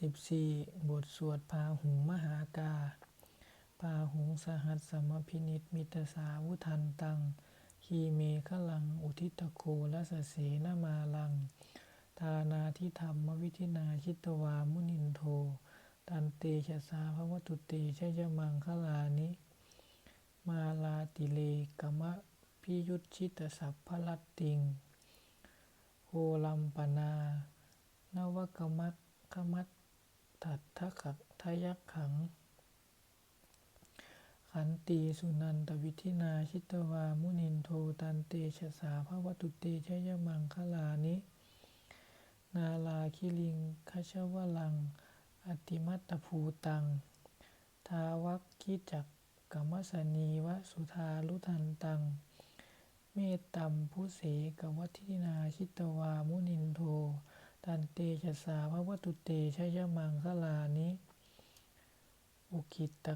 14 บทสวดพาหุงมหากาพาหุงสหัสสมพินิจมิตสาวุทันตังคีเมฆลัง อุทิตโกลัสเสนมาลัง ทานาทิธรรมวิธินาชิตวามุนินโท ตันเตชะสาภวตุเตชยมังคลานิ มาลาติเลกมะพิยุตชิตสัพพลัตติงโอลัมปนา นวกมัตขมัต ถัตถะทะยักขัง ขันตีสุนันตวิธินาชิตวา มุนินโทตันเตชะสาภวตุเตชยมังคลานิ นาลาคิลิงคชวลัง อติมัตตภูตัง ทาวักคิจักกมสนีวสุธาลุทันตัง เมตตัมพุเสกวัทินาชิตวา มุนินโท ตันเตชะสาภวตุเตชยมังคลานิอุคิตตะ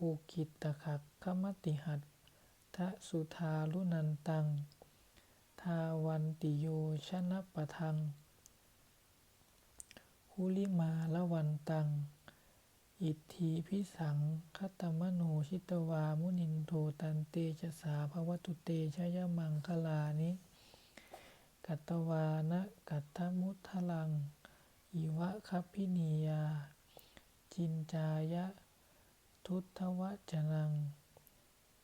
อุคิตตะขักขมติหัตทะสุธาลุนันตัง ทาวันติโยชนะปะทังคุลิมาละวันตัง อิทธีพิสังคตมโนชิตวามุนินโทตันเตชะสาภวตุเตชยมังคลานิ กัตตวานะกัตถมุทลัง อิวะคัพพินียา จินจายะ ทุตทวจนัง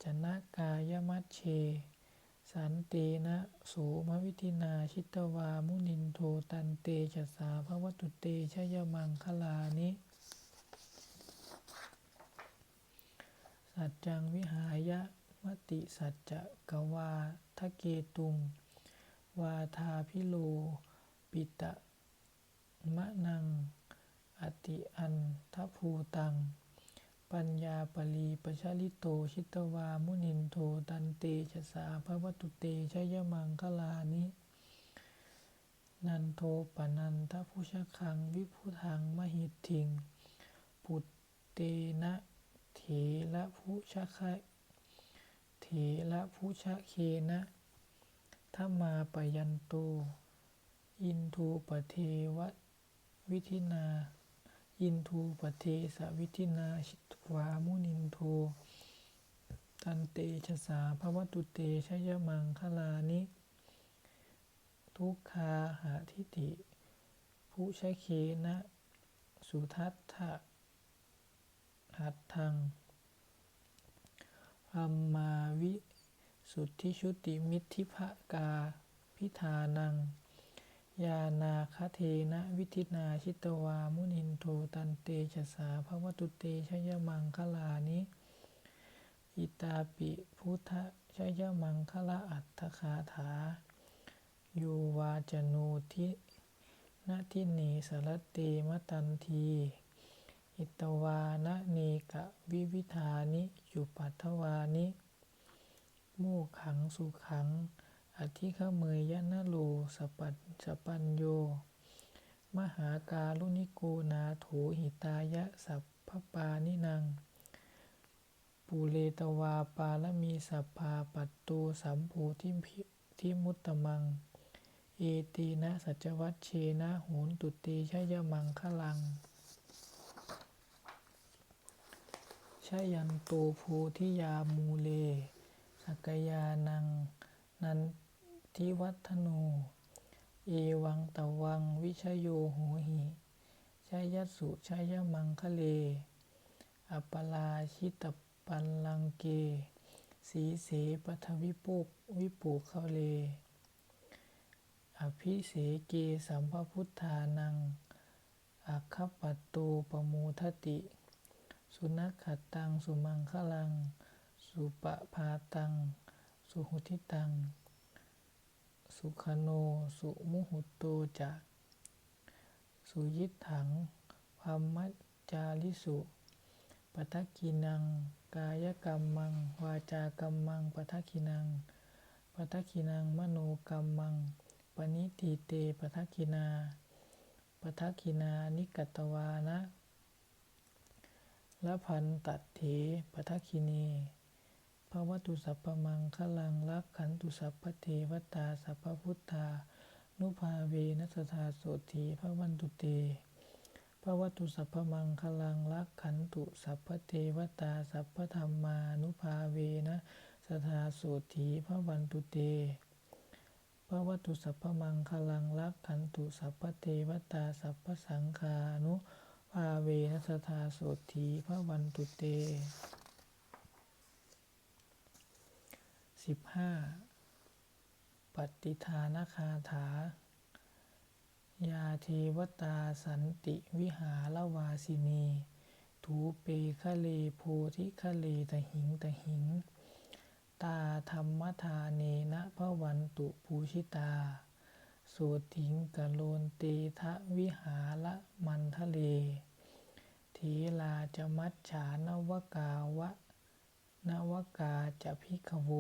จนะกายมัชเช สันเตนะโสมวิธินาชิตวามุนินโทตันเตชะสาภวตุเตชยมังคลานิสัจจังวิหายะมติสัจจะกวาทะเกตุง วาทาพิโล ปิตะมะนัง อติอันทภูตัง ปัญญาปลีปชาลิโต ชิตวามุนินโท ตันเตชะสาภวตุเตชยมังคลานินันโทปนันทพุชคัง วิพุทัง มหิตทิง ปุตเตนะเถระพุชคะเถระพุชเคนะ ทมาปยันโตอินทูปเทววิธินา อินทูปเทสวิธินาชิตวามุนินโทตันเตชะสาภวตุเตชยมังคลานิ ทุกขาหาทิติพุชเคนะ สุทัตถะหัตถังอัมมาวิ สุทธิชุติมิทธิภกาพิธานัง ยานาคเทนะวิธินาชิตวามุนินโทตันเตชะสาภวตุเตชยมังคลานิ อิตาปิพุทธชยมังคละอัตถคาถาโยวาจโนทินาทิเนสารตเตมตันที อิตวานะเนกะวิวิธานิจุปัทถวานิ โมขังสุขัง อธิขเมยยะนะโลสปัสสปัญโย มหาการุณิโกนาโถหิตายะสัพพปานินัง ปูเรตวาปาลมีสัพพาปัตโตสัมโพธิพิทิมุตตมัง เอตีนะสัจวัชเชนะโหนตุเตชยมังคลังชยันโตโพธิยามูเล สกยานัง นันทิวัฒโน เอวังตะวังวิชโยโหหิชยัสสุชยมังคะเล อัปปลาชิตปันลังเก สีเสปทวิปุกวิปุเขาเล อภิเสเกสัมภพุทธานัง อัคคปัตโตปโมทติ สุนัขขัดตังสุมังคลัง สุปภาตัง สุหุทิตัง สุขโน สุมุหุโตจะสุยิตถังพัมมัจจาริสุปทักกินัง กายกรรมัง วาจากรรมังปทักกินังปทักกินังมโนกรรมัง ปณิทิเตปทักกินาปทักกินานิกัตวานะละพันตัดเถปทักคิเน ภวัตุสัพพมังคลังรักขันตุสัพพเทวตาสัพพพุทธา นุภาเวนัสธาโสธีพระวันตุเตพระวัตุสัพพมังคลังรักขันตุสัพพเทวตาสัพพธรรมานุภาเวนะสทาโสถีพระวันตุเตพระวัตุสัพพมังคลังรักขันตุสัพพเทวตาสัพพสังฆานุภาเวนะสทาโสถีพระวันตุเต สิบห้าปฏิทานคาถา ยาเทวตาสันติวิหารวาสินี ถูเปคะเลโพธิคะเลตหิงตหิง ตาธรรมทาเนนะพระวันตุปูชิตา โสติงกะโลนเตทะวิหารมันทะเลเทลาจะมัจฉานวกาวะ นวกาจะพิกโว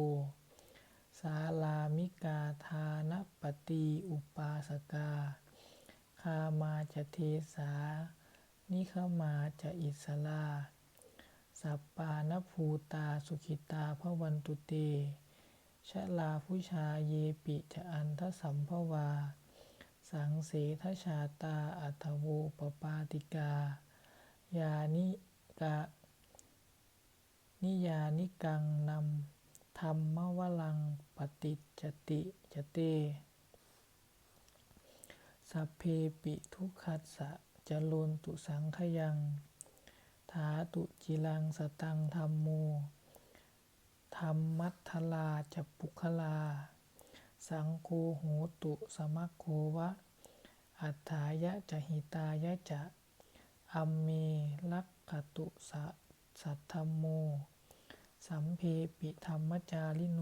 สาลามิกาทานปตีอุปาสกา คามาจะเทสา นิขมาจะอิสลา สัปปานภูตาสุขิตาพระวันตุเตชะลาผู้ชาเยปิจะอันทสัมภวา สังเสทชาตาอัทโวปปาติกา ยานิกะ นิยานิกังนำธรรมวลังปฏิจติจเต สัพเพปิทุกขัสสะจะโลนตุสังขยังถาตุจิลังสตังธรรมโมธรรมัทธลาจะปุคลา สังโฆโหตุสมัคโควะ อัฏฐายะจะหิตายะจะอัมเมลักขตุสะสัทธรรมโม สัมเพปิธรรมจาริโน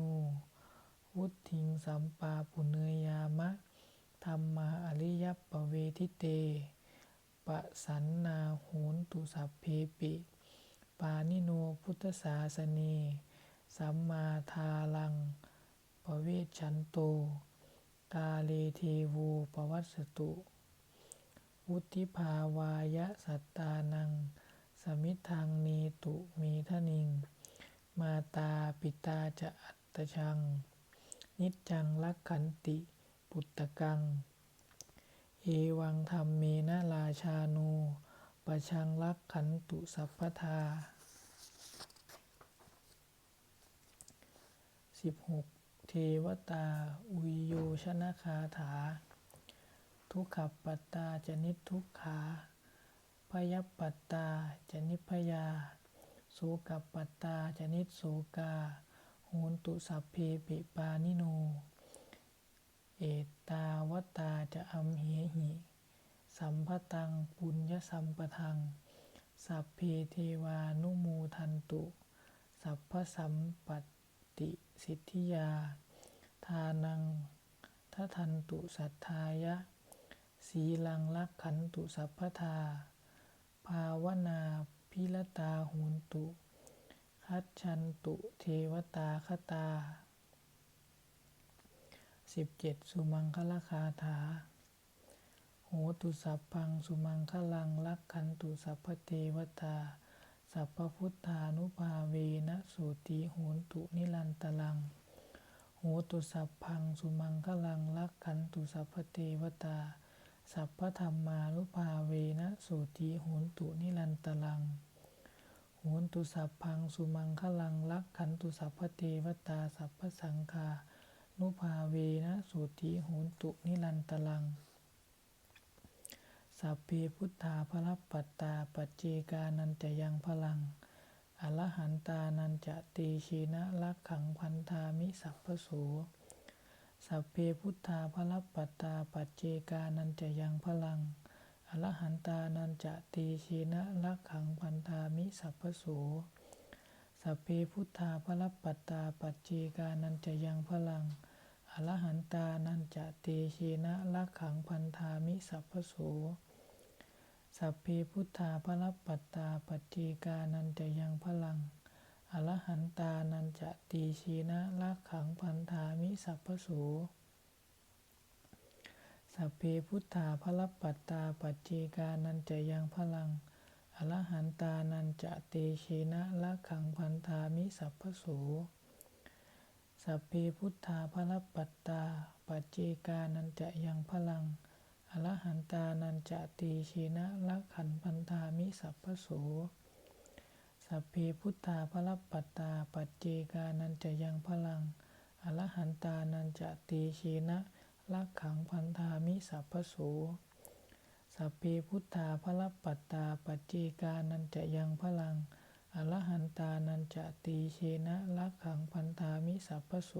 วุทิงสัมปาปุเนยามะ ธรรมาอริยปเวทิเต ปะสันนาโหนตุสัพเพปิ ปานิโนพุทธศาสเนสัมมาทาลัง ปเวชันโตกาเลเทโวปวัสสตุ วุติภาวายะสัตตานัง สมิทางเนตุเมทนิง มาตาปิตาจะอัตตชัง นิจจังลักขันติ ปุตตะกัง เอวังธรรมเมนะราชาโนปะชังลักขันตุสัพพทาสิบหกเทวตา อุยโยชนะคาถา ทุกขปัตตาจะนิทุกขาพยปัตตาจะนิพยา สกปัตตาจะนิดโสกาโหนตุสัพเพปิปานิโน เอตาวตาจะอัมเหหิ สัมพตังปุญญสัมปทัง สัพเพเทวานุโมทันตุ สัพพสัมปัตติสิทธิยา ทานังทัทันตุสัทธายะ สีลังลักขันตุสัพพทา ภาวนา พิรตาหุนตุ คัจฉันตุเทวตาคตาสิบเจ็ดสุมังคลคาถา โหตุสัพพังสุมังคลังลักขันตุสัพพเทวตา สัพพพุทธานุภาเวนะสุติโหนตุนิรันตลัง โหตุสัพพังสุมังคลังลักขันตุสัพพเทวตา สัพพธรรมานุภาเวนะสุติโหนตุนิรันตลังโหนตุสัพพังสุมังคลังลักขันตุสัพพเทวตาสัพพสังฆานุภาเวนะสุติโหนตุนิรันตลัง สัพเพพุทธาภรปัตตาปัจเจกานันจะยังพลังอรหันตานันจะเตชีนะลักขังพันธามิสัพพโส สัพเพพุทธาภรปัตตาปัจเจกานันจะยังพลัง อรหันตานันจะเตชีนะลักขังพันธามิสัพพโส สัพเพพุทธาภรปัตตาปัจเจกานันจะยังพลัง อรหันตานันจะเตชีนะลักขังพันธามิสัพพโส สัพเพพุทธาภรปัตตาปัจเจกานันจะยังพลัง อรหันตานันจะตีชีนะลักขังพันธามิสัพพโสสัพเพพุทธาภระปัตตาปัจเจกานันจะยังพลังอรหันตานันจะเตชีนะลักขังพันธามิสัพพโสสัพเพพุทธาภระปัตตาปัจเจกานันจะยังพลัง อรหันตานันจะตีชีนะละขันพันธามิสัพพโส สัพเพพุทธาพระปัตตา ปัจเจกานันจะยังพลัง อรหันตานันจะตีชีนะละขังพันธามิสัพพโสสัพเพพุทธาพระปัตตา ปัจเจกานันจะยังพลัง อรหันตานันจะตีเชนะละขังพันธามิสัพพโส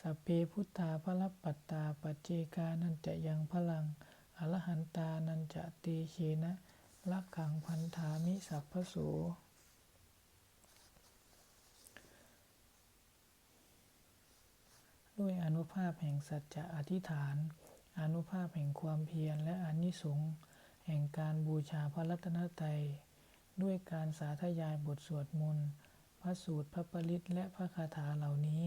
สัพเพพุทธาพระปัตตา ปัจเจกานันจะยังพลัง อรหันตานันจะตีเชนะ ละขังพันธามิสัพพโสด้วยอนุภาพแห่งสัจจะอธิษฐาน อนุภาพแห่งความเพียรและอานิสงส์แห่งการบูชาพระรัตนตรัยด้วยการสาธยายบทสวดมนต์พระสูตรพระปริตและพระคาถาเหล่านี้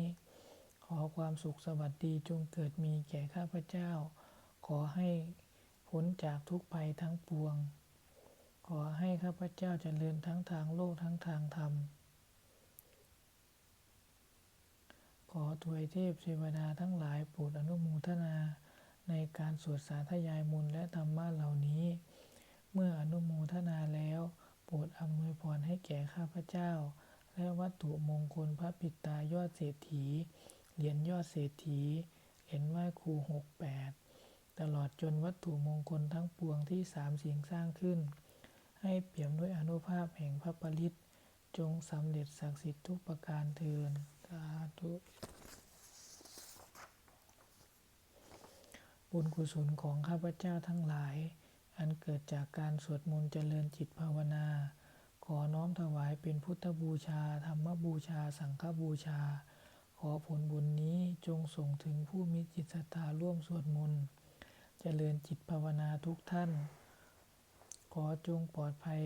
ขอความสุขสวัสดีจงเกิดมีแก่ข้าพเจ้า ขอให้พ้นจากทุกภัยทั้งปวง ขอให้ข้าพเจ้าเจริญทั้งทางโลกทั้งทางธรรม ขอถวยเทพเทวดาทั้งหลายโปรดอนุโมทนาในการสวดสาธยายมนต์และธรรมะเหล่านี้ เมื่ออนุโมทนาแล้ว โปรดอำนวยพรให้แก่ข้าพเจ้า และวัตถุมงคลพระปิตายอดเศรษฐี เหรียญยอดเศรษฐี เหรียญไหว้ครูหกแปดตลอดจนวัตถุมงคลทั้งปวงที่สามสิ่งสร้างขึ้น ให้เปี่ยมด้วยอนุภาพแห่งพระปริตจงสำเร็จศักดิ์สิทธิ์ทุกประการเทินสาธุบุญกุศลของข้าพเจ้าทั้งหลาย อันเกิดจากการสวดมนต์เจริญจิตภาวนา ขอน้อมถวายเป็นพุทธบูชา ธรรมบูชา สังฆบูชา ขอผลบุญนี้จงส่งถึงผู้มีจิตศรัทธาร่วมสวดมนต์ เจริญจิตภาวนาทุกท่าน ขอจงปลอดภัย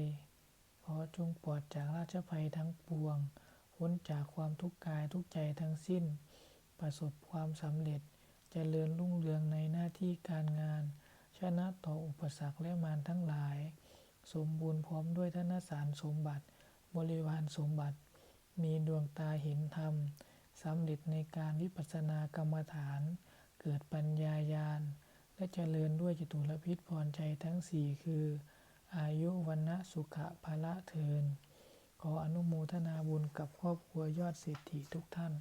ขอจงปลอดจากราชภัยทั้งปวงพ้นจากความทุกข์กายทุกใจทั้งสิ้น ประสบความสำเร็จจเจริญรุ่งเรืองในหน้าที่การงาน ชนะต่ออุปสรรคและมารทั้งหลาย สมบูรณ์พร้อมด้วยธนสารสมบัติ บริวารสมบัติ มีดวงตาเห็นธรรมสำเร็จในการวิปัสสนากรรมฐาน เกิดปัญญายาณ และเจริญด้วยจตุรพิษพรใจทั้งสี่คือ อายุวันนะสุขะภละเทิน ขออนุโมทนาบุญกับครอบครัวยอดเศรษฐีทุกท่าน